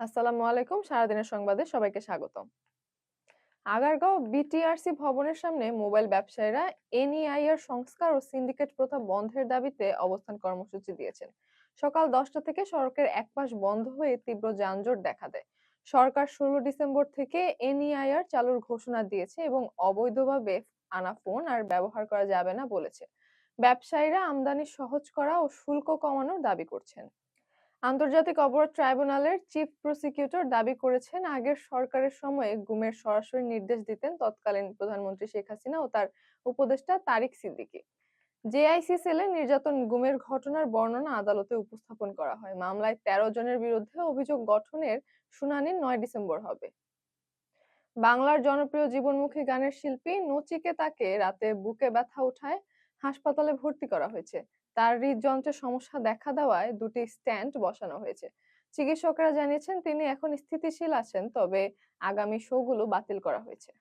আসসালামু আলাইকুম। সারাদিনের সংবাদে সবাইকে স্বাগত আগারগাঁও বিটিআরসি ভবনের সামনে মোবাইল ব্যবসায়ীরা এনইআইআর সংস্কার ও সিন্ডিকেট প্রথা বন্ধের দাবিতে অবস্থান কর্মসূচি দিয়েছেন। সকাল দশটা থেকে সড়কের এক পাশ বন্ধ হয়ে তীব্র যানজট দেখা দেয়। সরকার ষোলো ডিসেম্বর থেকে এনইআইআর চালুর ঘোষণা দিয়েছে এবং অবৈধভাবে আনা ফোন আর ব্যবহার করা যাবে না বলেছে। ব্যবসায়ীরা আমদানি সহজ করা ও শুল্ক কমানোর দাবি করছেন। আন্তর্জাতিক অপরাধ ট্রাইব্যুনালের চিফ প্রসিকিউটর দাবি করেছেন, আগের সরকারের সময়ে গুমের সরাসরি নির্দেশ দিতেন তৎকালীন প্রধানমন্ত্রী শেখ হাসিনা ও তার উপদেষ্টা তারিক সিদ্দিকী। জেআইসি সেলে নির্যাতন, গুমের ঘটনার বর্ণনা আদালতে উপস্থাপন করা হয়। মামলায় তেরো জনের বিরুদ্ধে অভিযোগ গঠনের শুনানি নয় ডিসেম্বর হবে। বাংলার জনপ্রিয় জীবনমুখী গানের শিল্পী নচিকেতাকে রাতে বুকে ব্যথা উঠায় হাসপাতালে ভর্তি করা হয়েছে। তার হৃদযন্ত্রের সমস্যা দেখা দেওয়ায় দুটি স্ট্যান্ড বসানো হয়েছে। চিকিৎসকরা জানিয়েছেন, তিনি এখন স্থিতিশীল আছেন, তবে আগামী শোগুলো বাতিল করা হয়েছে।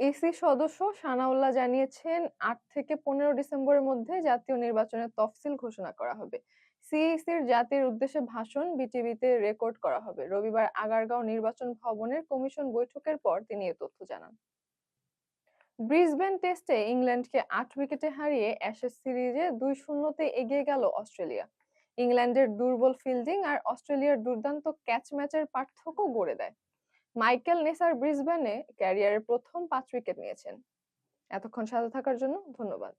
ইসি সদস্য সানাউল্লাহ জানিয়েছেন, আট থেকে পনেরো ডিসেম্বরের মধ্যে জাতীয় নির্বাচনের তফসিল ঘোষণা করা হবে। সিইসির জাতির উদ্দেশ্যে ভাষণ বিটিভিতে রেকর্ড করা হবে। রবিবার আগারগাঁও নির্বাচন ভবনের কমিশন বৈঠকের পর তিনি এ তথ্য জানান। ব্রিসবেন টেস্টে ইংল্যান্ডকে আট উইকেটে হারিয়ে অ্যাশেজ সিরিজে দুই শূন্যতে এগিয়ে গেল অস্ট্রেলিয়া। ইংল্যান্ডের দুর্বল ফিল্ডিং আর অস্ট্রেলিয়ার দুর্দান্ত ক্যাচ ম্যাচের পার্থক্য গড়ে দেয়। মাইকেল নেসার ব্রিসবেনে ক্যারিয়ারের প্রথম পাঁচ উইকেট নিয়েছেন। এতক্ষণ সাথে থাকার জন্য ধন্যবাদ।